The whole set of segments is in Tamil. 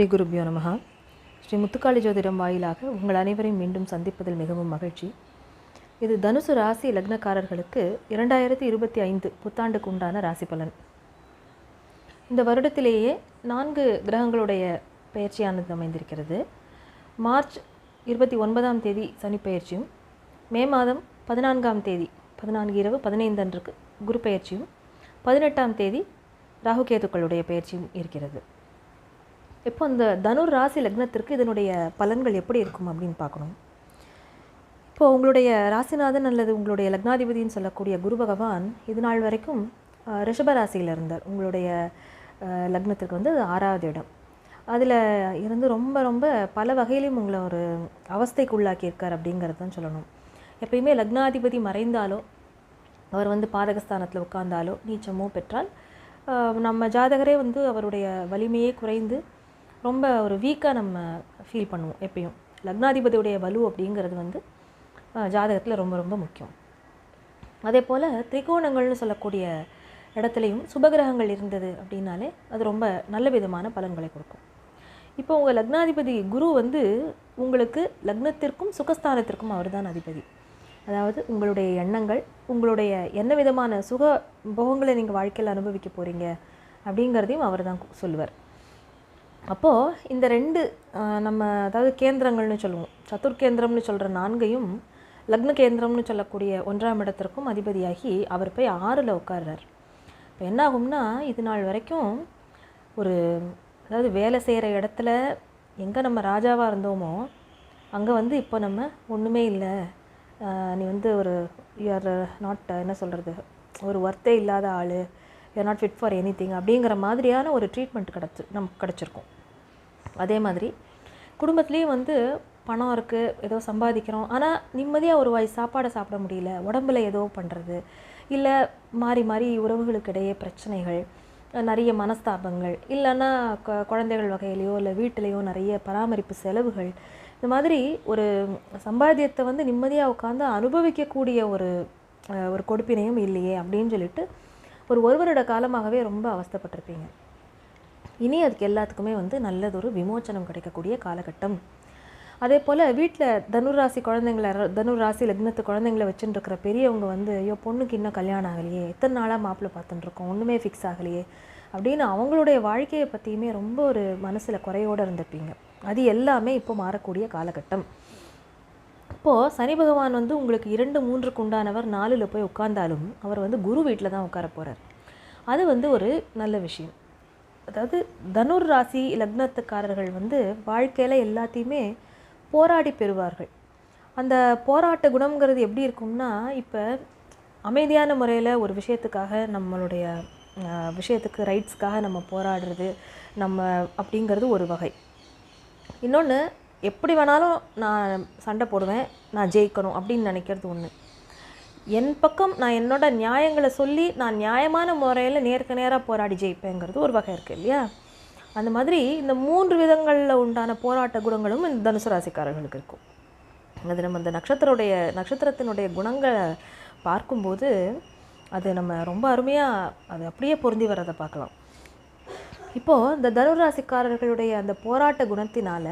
ஸ்ரீ குருபியோ நமஹா. ஸ்ரீ முத்துக்காளி ஜோதிடம் வாயிலாக உங்கள் அனைவரையும் மீண்டும் சந்திப்பதில் மிகவும் மகிழ்ச்சி. இது தனுசு ராசி லக்னக்காரர்களுக்கு இரண்டாயிரத்தி இருபத்தி ஐந்து புத்தாண்டுக்கு உண்டான ராசி பலன். இந்த வருடத்திலேயே நான்கு கிரகங்களுடைய பெயர்ச்சியானது அமைந்திருக்கிறது. மார்ச் இருபத்தி ஒன்பதாம் தேதி சனி பயிற்சியும் மே மாதம் பதினான்காம் தேதி பதினான்கு இரவு பதினைந்து அன்றுக்கு குரு பயிற்சியும் பதினெட்டாம் தேதி ராகுகேதுக்களுடைய பெயர்ச்சியும் இருக்கிறது. இப்போ இந்த தனுர் ராசி லக்னத்திற்கு இதனுடைய பலன்கள் எப்படி இருக்கும் அப்படின்னு பார்க்கணும். இப்போது உங்களுடைய ராசிநாதன் அல்லது உங்களுடைய லக்னாதிபதின்னு சொல்லக்கூடிய குரு பகவான் இது நாள் வரைக்கும் ரிஷபராசியில் ரிஷப ராசியில் இருந்தார். உங்களுடைய லக்னத்திற்கு வந்து ஆறாவது இடம். அதில் இருந்து ரொம்ப ரொம்ப பல வகையிலையும் உங்களை ஒரு அவஸ்தைக்கு உள்ளாக்கியிருக்கார் அப்படிங்கிறது தான் சொல்லணும். எப்பயுமே லக்னாதிபதி மறைந்தாலோ அவர் வந்து பாதகஸ்தானத்தில் உட்கார்ந்தாலோ நீச்சமோ பெற்றால் நம்ம ஜாதகரே வந்து அவருடைய வலிமையே குறைந்து ரொம்ப ஒரு வீக்காக நம்ம ஃபீல் பண்ணுவோம் எப்பயும். லக்னாதிபதியுடைய வலு அப்படிங்கிறது வந்து ஜாதகத்தில் ரொம்ப ரொம்ப முக்கியம். அதே போல் திரிகோணங்கள்னு சொல்லக்கூடிய இடத்துலையும் சுபகிரகங்கள் இருந்தது அப்படின்னாலே அது ரொம்ப நல்ல விதமான பலன்களை கொடுக்கும். இப்போ உங்கள் லக்னாதிபதி குரு வந்து உங்களுக்கு லக்னத்திற்கும் சுகஸ்தானத்திற்கும் அவர் தான் அதிபதி. அதாவது உங்களுடைய எண்ணங்கள் உங்களுடைய என்ன விதமான சுக போகங்களை நீங்கள் வாழ்க்கையில் அனுபவிக்க போகிறீங்க அப்படிங்கிறதையும் அவர் தான் சொல்லுவார் அப்போது இந்த ரெண்டு நம்ம அதாவது கேந்திரங்கள்னு சொல்லுவோம். சதுர்கேந்திரம்னு சொல்கிற நான்கையும் லக்ன கேந்திரம்னு சொல்லக்கூடிய ஒன்றாம் இடத்திற்கும் அதிபதியாகி அவர் போய் ஆறில் உட்கார்றார். இப்போ என்ன ஆகும்னா இது நாள் வரைக்கும் ஒரு அதாவது வேலை செய்கிற இடத்துல எங்கே நம்ம ராஜாவாக இருந்தோமோ அங்கே வந்து இப்போ நம்ம ஒன்றுமே இல்லை. நீ வந்து ஒரு யூஆர் நாட் என்ன சொல்கிறது ஒரு ஒர்த்தே இல்லாத ஆள் you are not fit for anything அப்படிங்கிற மாதிரியான ஒரு ட்ரீட்மெண்ட் கிடச்சி நமக்கு கிடச்சிருக்கும். அதே மாதிரி குடும்பத்துலேயும் வந்து பணம் இருக்குது ஏதோ சம்பாதிக்கிறோம். ஆனால் நிம்மதியாக ஒரு வாய் சாப்பாடை சாப்பிட முடியல. உடம்புல ஏதோ பண்ணுறது இல்லை மாறி மாறி உறவுகளுக்கு இடையே பிரச்சனைகள் நிறைய மனஸ்தாபங்கள் இல்லைன்னா குழந்தைகள் வகையிலையோ இல்லை வீட்டிலையோ நிறைய பராமரிப்பு செலவுகள். இந்த மாதிரி ஒரு சம்பாத்தியத்தை வந்து நிம்மதியாக உட்காந்து அனுபவிக்கக்கூடிய ஒரு ஒரு கொடுப்பினையும் இல்லையே அப்படின்னு சொல்லிட்டு ஒரு ஒரு வருட காலமாகவே ரொம்ப அவஸ்தைப்பட்டிருப்பீங்க. இனி அதுக்கு எல்லாத்துக்குமே வந்து நல்லதொரு விமோச்சனம் கிடைக்கக்கூடிய காலகட்டம். அதே போல் வீட்டில் தனுராசி குழந்தைங்கள தனுர் ராசி லக்னத்து குழந்தைங்கள வச்சுட்டுருக்கிற பெரியவங்க வந்து ஐயோ பொண்ணுக்கு இன்னும் கல்யாணம் ஆகலையே எத்தனை நாளாக மாப்பிள்ளை பார்த்துட்டுருக்கோம் ஒன்றுமே ஃபிக்ஸ் ஆகலையே அப்படின்னு அவங்களுடைய வாழ்க்கையை பற்றியுமே ரொம்ப ஒரு மனசில் குறையோடு இருந்திருப்பீங்க. அது எல்லாமே இப்போ மாறக்கூடிய காலகட்டம். இப்போது சனி பகவான் வந்து உங்களுக்கு இரண்டு மூன்றுக்கு உண்டானவர் நாலில் போய் உட்கார்ந்தாலும் அவர் வந்து குரு வீட்டில் தான் உட்கார போகிறார் அது வந்து ஒரு நல்ல விஷயம். அதாவது தனுர் ராசி லக்னத்துக்காரர்கள் வந்து வாழ்க்கையில் எல்லாத்தையுமே போராடி பெறுவார்கள். அந்த போராட்ட குணம்ங்கிறது எப்படி இருக்கும்னா இப்போ அமைதியான முறையில் ஒரு விஷயத்துக்காக நம்மளுடைய விஷயத்துக்கு ரைட்ஸ்க்காக நம்ம போராடுறது நம்ம அப்படிங்கிறது ஒரு வகை. இன்னொன்று எப்படி வேணாலும் நான் சண்டை போடுவேன் நான் ஜெயிக்கணும் அப்படின்னு நினைக்கிறது ஒன்று என் பக்கம் நான் என்னோட நியாயங்களை சொல்லி நான் நியாயமான முறையில் நேருக்கு நேராக போராடி ஜெயிப்பேங்கிறது ஒரு வகை இருக்குது இல்லையா? அந்த மாதிரி இந்த மூன்று விதங்களில் உண்டான போராட்ட குணங்களும் இந்த தனுசு ராசிக்காரர்களுக்கு இருக்கும். அது நம்ம இந்த நட்சத்திரோடைய நட்சத்திரத்தினுடைய குணங்களை பார்க்கும்போது அது நம்ம ரொம்ப அருமையாக அது அப்படியே பொருந்தி வர்றதை பார்க்கலாம். இப்போது இந்த தனுராசிக்காரர்களுடைய அந்த போராட்ட குணத்தினால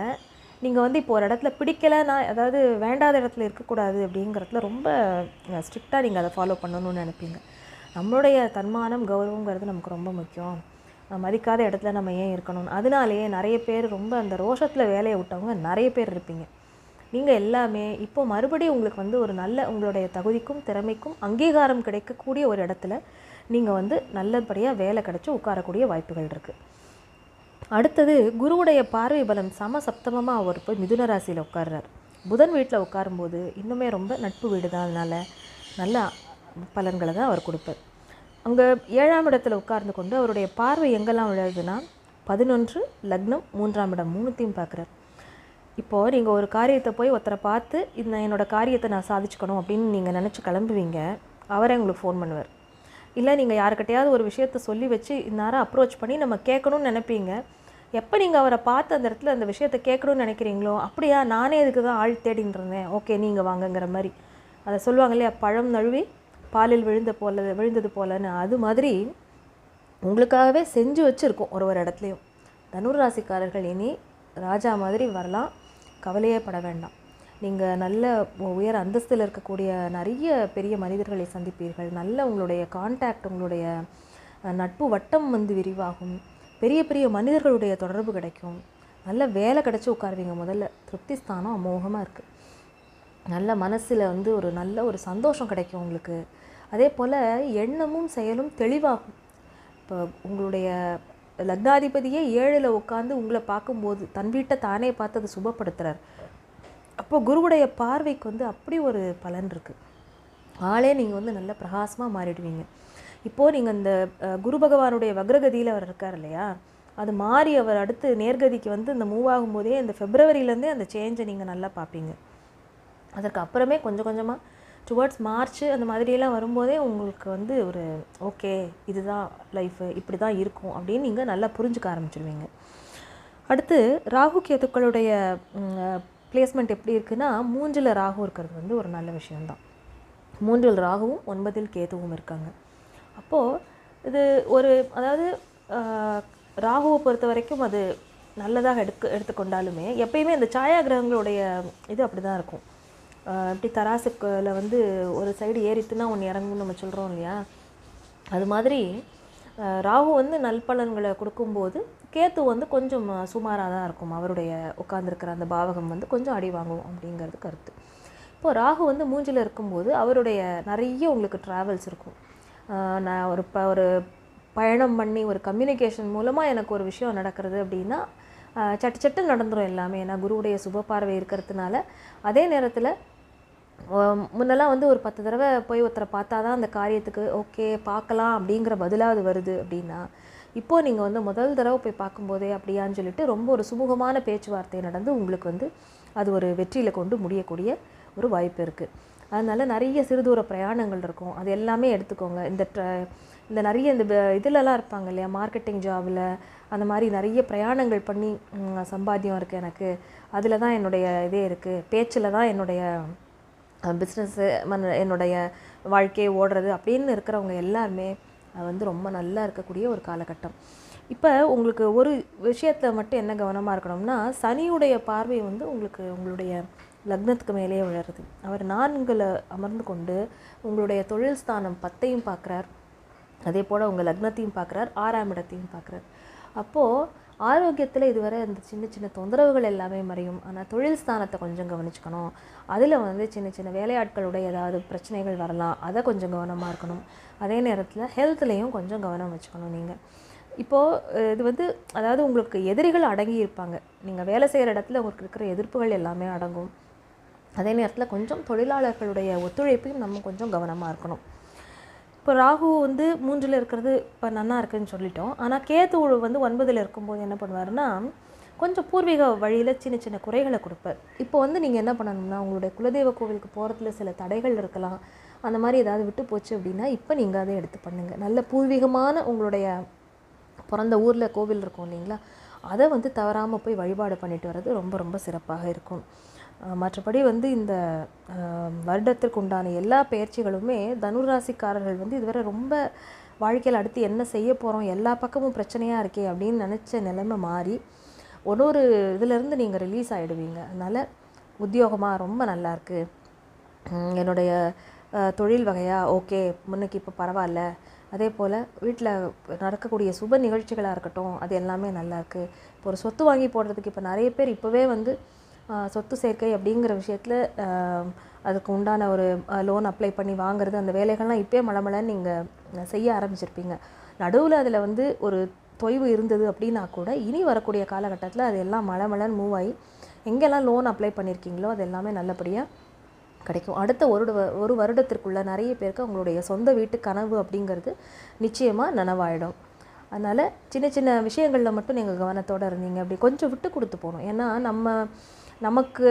நீங்கள் வந்து இப்போ ஒரு இடத்துல பிடிக்கலை நான் அதாவது வேண்டாத இடத்துல இருக்கக்கூடாது அப்படிங்கிறதுல ரொம்ப ஸ்ட்ரிக்டாக நீங்கள் அதை ஃபாலோ பண்ணணும்னு நினைப்பீங்க. நம்மளுடைய தன்மானம் கௌரவங்கிறது நமக்கு ரொம்ப முக்கியம். மதிக்காத இடத்துல நம்ம ஏன் இருக்கணும் அதனாலேயே நிறைய பேர் ரொம்ப அந்த ரோஷத்தில் வேலையை விட்டவங்க நிறைய பேர் இருப்பீங்க. நீங்கள் எல்லாமே இப்போ மறுபடியும் உங்களுக்கு வந்து ஒரு நல்ல உங்களுடைய தகுதிக்கும் திறமைக்கும் அங்கீகாரம் கிடைக்கக்கூடிய ஒரு இடத்துல நீங்கள் வந்து நல்லபடியாக வேலை கிடச்சி உட்காரக்கூடிய வாய்ப்புகள் இருக்குது அடுத்தது குருவுடைய பார்வை பலம் சம சப்தமமாக அவர் போய் மிதுன ராசியில் உட்கார்றார். புதன் வீட்டில் உட்காரும்போது இன்னுமே ரொம்ப நட்பு வீடு தான் அதனால் நல்ல பலன்களை தான் அவர் கொடுப்பார். அங்கே ஏழாம் இடத்துல உட்கார்ந்து கொண்டு அவருடைய பார்வை எங்கெல்லாம் விழுதுன்னா பதினொன்று லக்னம் மூன்றாம் இடம் மூணுத்தையும் பார்க்குறார். இப்போது நீங்கள் ஒரு காரியத்தை போய் ஒருத்தரை பார்த்து இந்த என்னோட காரியத்தை நான் சாதிச்சுக்கணும் அப்படின்னு நீங்கள் நினச்சி கிளம்புவீங்க அவரே உங்களுக்கு ஃபோன் பண்ணுவார். இல்லை நீங்கள் யாருக்கிட்டையாவது ஒரு விஷயத்த சொல்லி வச்சு இந்நேரம் அப்ரோச் பண்ணி நம்ம கேட்கணும்னு நினைப்பீங்க எப்போ நீங்கள் அவரை பார்த்து அந்த இடத்துல அந்த விஷயத்தை கேட்கணும்னு நினைக்கிறீங்களோ அப்படியா நானே இதுக்கு தான் ஆள் தேடின்னு இருந்தேன். ஓகே நீங்கள் வாங்கங்கிற மாதிரி. அதை சொல்லுவாங்க இல்லையா பழம் நழுவி பாலில் விழுந்த போல விழுந்தது போலன்னு. அது மாதிரி உங்களுக்காகவே செஞ்சு வச்சுருக்கோம் ஒரு ஒரு இடத்துலையும். தனுர் ராசிக்காரர்கள் இனி ராஜா மாதிரி வரலாம். கவலையே பட வேண்டாம். நீங்கள் நல்ல உயர் அந்தஸ்தில் இருக்கக்கூடிய நிறைய பெரிய மனிதர்களை சந்திப்பீர்கள். நல்ல உங்களுடைய கான்டாக்ட் உங்களுடைய நட்பு வட்டம் வந்து விரிவாகும். பெரிய பெரிய மனிதர்களுடைய தொடர்பு கிடைக்கும். நல்ல வேலை கிடச்சி உட்காருவீங்க முதல்ல. திருப்தி ஸ்தானம் அமோகமாக இருக்குது நல்ல மனசில் வந்து ஒரு நல்ல ஒரு சந்தோஷம் கிடைக்கும் உங்களுக்கு. அதே போல் எண்ணமும் செயலும் தெளிவாகும். இப்போ உங்களுடைய லக்னாதிபதியே ஏழில் உட்காந்து உங்களை பார்க்கும்போது தன் வீட்டை தானே பார்த்து அதை சுபப்படுத்துகிறார் அப்போது குருவுடைய பார்வைக்கு வந்து அப்படி ஒரு பலன் இருக்குது ஆளே நீங்கள் வந்து நல்ல பிரகாசமாக மாறிடுவீங்க. இப்போது நீங்கள் இந்த குரு பகவானுடைய வக்ரகதியில் அவர் இருக்கார் இல்லையா? அது மாறி அவர் அடுத்து நேர்கதிக்கு வந்து இந்த மூவ் ஆகும்போதே இந்த ஃபெப்ரவரியிலேருந்தே அந்த சேஞ்சை நீங்கள் நல்லா பார்ப்பீங்க. அதற்கு அப்புறமே கொஞ்சம் கொஞ்சமாக டுவர்ட்ஸ் மார்ச் அந்த மாதிரியெல்லாம் வரும்போதே உங்களுக்கு வந்து ஒரு ஓகே இதுதான் லைஃபு இப்படி தான் இருக்கும் அப்படின்னு நீங்கள் நல்லா புரிஞ்சுக்க ஆரம்பிச்சிருவீங்க. அடுத்து ராகு கேதுக்களுடைய பிளேஸ்மெண்ட் எப்படி இருக்குன்னா மூன்றில் ராகு இருக்கிறது வந்து ஒரு நல்ல விஷயம்தான். மூன்றில் ராகுவும் ஒன்பதில் கேதுவும் இருக்காங்க. அப்போது இது ஒரு அதாவது ராகுவை பொறுத்த வரைக்கும் அது நல்லதாக எடுக்க எடுத்துக்கொண்டாலுமே எப்பயுமே இந்த சாயா கிரகங்களுடைய இது அப்படி தான் இருக்கும் இப்படி தராசுக்கில் வந்து ஒரு சைடு ஏறித்துனா ஒன்று இறங்கும்னு நம்ம சொல்கிறோம் இல்லையா? அது மாதிரி ராகு வந்து நல்பலன்களை கொடுக்கும்போது கேத்து வந்து கொஞ்சம் சுமாராக தான் இருக்கும். அவருடைய உட்காந்துருக்கிற அந்த பாவகம் வந்து கொஞ்சம் அடி வாங்கும் அப்படிங்கிறது கருத்து. இப்போ ராகு வந்து மூஞ்சில் இருக்கும்போது அவருடைய நிறைய உங்களுக்கு ட்ராவல்ஸ் இருக்கும். நான் ஒரு ப ஒரு பயணம் பண்ணி ஒரு கம்யூனிகேஷன் மூலமாக எனக்கு ஒரு விஷயம் நடக்கிறது அப்படின்னா சட்டு சட்டு நடந்துரும் எல்லாமே. ஏன்னா குருவுடைய சுப பார்வை இருக்கிறதுனால அதே நேரத்தில் முன்னெல்லாம் வந்து ஒரு பத்து தடவை போய் ஒருத்தரை பார்த்தா தான் அந்த காரியத்துக்கு ஓகே பார்க்கலாம் அப்படிங்கிற பதிலாவது வருது அப்படின்னா இப்போது நீங்கள் வந்து முதல் தடவை போய் பார்க்கும்போதே அப்படியான்னு சொல்லிட்டு ரொம்ப ஒரு சுமூகமான பேச்சுவார்த்தை நடந்து உங்களுக்கு வந்து அது ஒரு வெற்றியில் கொண்டு முடியக்கூடிய ஒரு வாய்ப்பு இருக்குது அதனால் நிறைய சிறுதூர பிரயாணங்கள் இருக்கும். அது எல்லாமே எடுத்துக்கோங்க. இந்த ட்ர- இந்த நிறைய இந்த இதுலலாம் இருப்பாங்க இல்லையா? மார்க்கெட்டிங் ஜாபில் அந்த மாதிரி நிறைய பிரயாணங்கள் பண்ணி சம்பாத்தியம் இருக்குது எனக்கு. அதில் தான் என்னுடைய இதே இருக்குது பேச்சில் தான் என்னுடைய பிஸ்னஸ்ஸு என்னுடைய வாழ்க்கையை ஓடுறது அப்படின்னு இருக்கிறவங்க எல்லாருமே அது வந்து ரொம்ப நல்லா இருக்கக்கூடிய ஒரு காலகட்டம். இப்போ உங்களுக்கு ஒரு விஷயத்தில் மட்டும் என்ன கவனமாக இருக்கணும்னா சனியுடைய பார்வை வந்து உங்களுக்கு உங்களுடைய லக்னத்துக்கு மேலேயே விழுறது அவர் நான்களை அமர்ந்து கொண்டு உங்களுடைய தொழில் ஸ்தானம் பத்தையும் பார்க்குறார். அதே போல் உங்கள் லக்னத்தையும் பார்க்குறார் ஆறாம் இடத்தையும் பார்க்குறார். அப்போது ஆரோக்கியத்தில் இதுவரை அந்த சின்ன சின்ன தொந்தரவுகள் எல்லாமே மறையும். ஆனால் தொழில் ஸ்தானத்தை கொஞ்சம் கவனிச்சுக்கணும். அதில் வந்து சின்ன சின்ன வேலையாட்களுடைய ஏதாவது பிரச்சனைகள் வரலாம் அதை கொஞ்சம் கவனமாக இருக்கணும். அதே நேரத்தில் ஹெல்த்லேயும் கொஞ்சம் கவனம் வச்சுக்கணும் நீங்கள் இப்போது இது வந்து அதாவது உங்களுக்கு எதிரிகள் அடங்கி இருப்பாங்க. நீங்கள் வேலை செய்கிற இடத்துல உங்களுக்கு இருக்கிற எதிர்ப்புகள் எல்லாமே அடங்கும். அதே நேரத்தில் கொஞ்சம் தொழிலாளர்களுடைய ஒத்துழைப்பையும் நம்ம கொஞ்சம் கவனமாக இருக்கணும். இப்போ ராகு வந்து மூன்றில் இருக்கிறது இப்போ நன்னா இருக்குதுன்னு சொல்லிட்டோம். ஆனால் கேது வந்து ஒன்பதில் இருக்கும்போது என்ன பண்ணுவாருன்னா கொஞ்சம் பூர்வீக வழியில் சின்ன சின்ன குறைகளை கொடுப்பார். இப்போ வந்து நீங்கள் என்ன பண்ணணும்னா உங்களுடைய குலதெய்வ கோவிலுக்கு போகிறதுல சில தடைகள் இருக்கலாம். அந்த மாதிரி ஏதாவது விட்டு போச்சு அப்படின்னா இப்போ நீங்கள் அதை எடுத்து பண்ணுங்கள் நல்ல பூர்வீகமான உங்களுடைய பிறந்த ஊரில் கோவில் இருக்கும் இல்லைங்களா? அதை வந்து தவறாமல் போய் வழிபாடு பண்ணிட்டு வர்றது ரொம்ப ரொம்ப சிறப்பாக இருக்கும். மற்றபடி வந்து இந்த வருடத்திற்கு உண்டான எல்லா பயிற்சிகளுமே தனுராசிக்காரர்கள் வந்து இதுவரை ரொம்ப வாழ்க்கையில் அடுத்து என்ன செய்ய போகிறோம் எல்லா பக்கமும் பிரச்சனையாக இருக்கே அப்படின்னு நினச்ச நிலைமை மாறி ஒரு ஒரு இதுலேருந்து நீங்கள் ரிலீஸ் ஆகிடுவீங்க அதனால் உத்தியோகமாக ரொம்ப நல்லாயிருக்கு என்னுடைய தொழில் வகையாக ஓகே முன்னுக்கு இப்போ பரவாயில்ல. அதே போல் வீட்டில் நடக்கக்கூடிய சுப நிகழ்ச்சிகளாக இருக்கட்டும் அது எல்லாமே நல்லாயிருக்கு இப்போ ஒரு சொத்து வாங்கி போடுறதுக்கு இப்போ நிறைய பேர் இப்போவே வந்து சொத்து சேர்க்கை அப்படிங்கிற விஷயத்தில் அதுக்கு உண்டான ஒரு லோன் அப்ளை பண்ணி வாங்குறது அந்த வேலைகள்லாம் இப்போயே மளமளன்னு நீங்கள் செய்ய ஆரம்பிச்சிருப்பீங்க. நடுவில் அதில் வந்து ஒரு தொய்வு இருந்தது அப்படின்னா கூட இனி வரக்கூடிய காலகட்டத்தில் அது எல்லாம் மலமலன்னு மூவ் ஆகி எங்கெல்லாம் லோன் அப்ளை பண்ணியிருக்கீங்களோ அது எல்லாமே நல்லபடியாக கிடைக்கும். அடுத்த ஒரு வ- ஒரு வருடத்திற்குள்ள நிறைய பேருக்கு அவங்களுடைய சொந்த வீட்டு கனவு அப்படிங்கிறது நிச்சயமாக நனவாயிடும். அதனால் சின்ன சின்ன விஷயங்களில் மட்டும் நீங்கள் கவனத்தோடு இருந்தீங்க அப்படி கொஞ்சம் விட்டு கொடுத்து போகணும். ஏன்னா நம்ம நமக்கு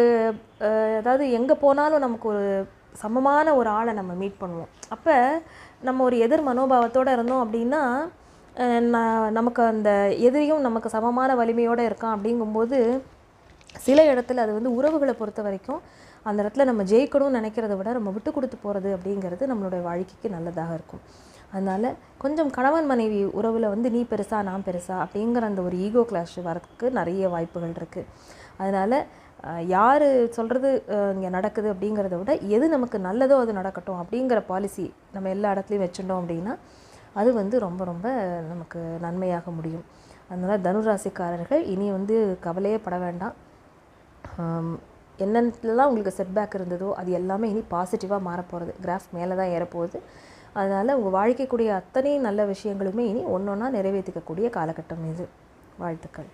அதாவது எங்கே போனாலும் நமக்கு ஒரு சமமான ஒரு ஆளை நம்ம மீட் பண்ணுவோம். அப்போ நம்ம ஒரு எதிர் மனோபாவத்தோடு இருந்தோம் அப்படின்னா ந- நமக்கு அந்த எதிரியும் நமக்கு சமமான வலிமையோடு இருக்கான் அப்படிங்கும்போது சில இடத்துல அது வந்து உறவுகளை பொறுத்த வரைக்கும் அந்த இடத்துல நம்ம ஜெயிக்கணும்னு நினைக்கிறத விட நம்ம விட்டு கொடுத்து போகிறது அப்படிங்கிறது நம்மளுடைய வாழ்க்கைக்கு நல்லதாக இருக்கும். அதனால் கொஞ்சம் கணவன் மனைவி உறவில் வந்து நீ பெருசா நான் பெருசா அப்படிங்கிற அந்த ஒரு ஈகோ கிளாஷ் வரதுக்கு நிறைய வாய்ப்புகள் இருக்குது அதனால் யார் சொல்கிறது இங்கே நடக்குது அப்படிங்கிறத விட எது நமக்கு நல்லதோ அது நடக்கட்டும் அப்படிங்கிற பாலிசி நம்ம எல்லா இடத்துலையும் வச்சுட்டோம் அப்படின்னா அது வந்து ரொம்ப ரொம்ப நமக்கு நன்மையாக முடியும். அதனால் தனுராசிக்காரர்கள் இனி வந்து கவலையே பட வேண்டாம். என்னென்னலாம் உங்களுக்கு செட்பேக் இருந்ததோ அது எல்லாமே இனி பாசிட்டிவாக மாறப்போகிறது கிராஃப் மேலே தான் ஏறப்போகுது. அதனால் உங்கள் வாழ்க்கைக்கூடிய அத்தனை நல்ல விஷயங்களுமே இனி ஒன்று ஒன்றா நிறைவேற்றிக்கக்கூடிய காலகட்டம் இது. வாழ்த்துக்கள்.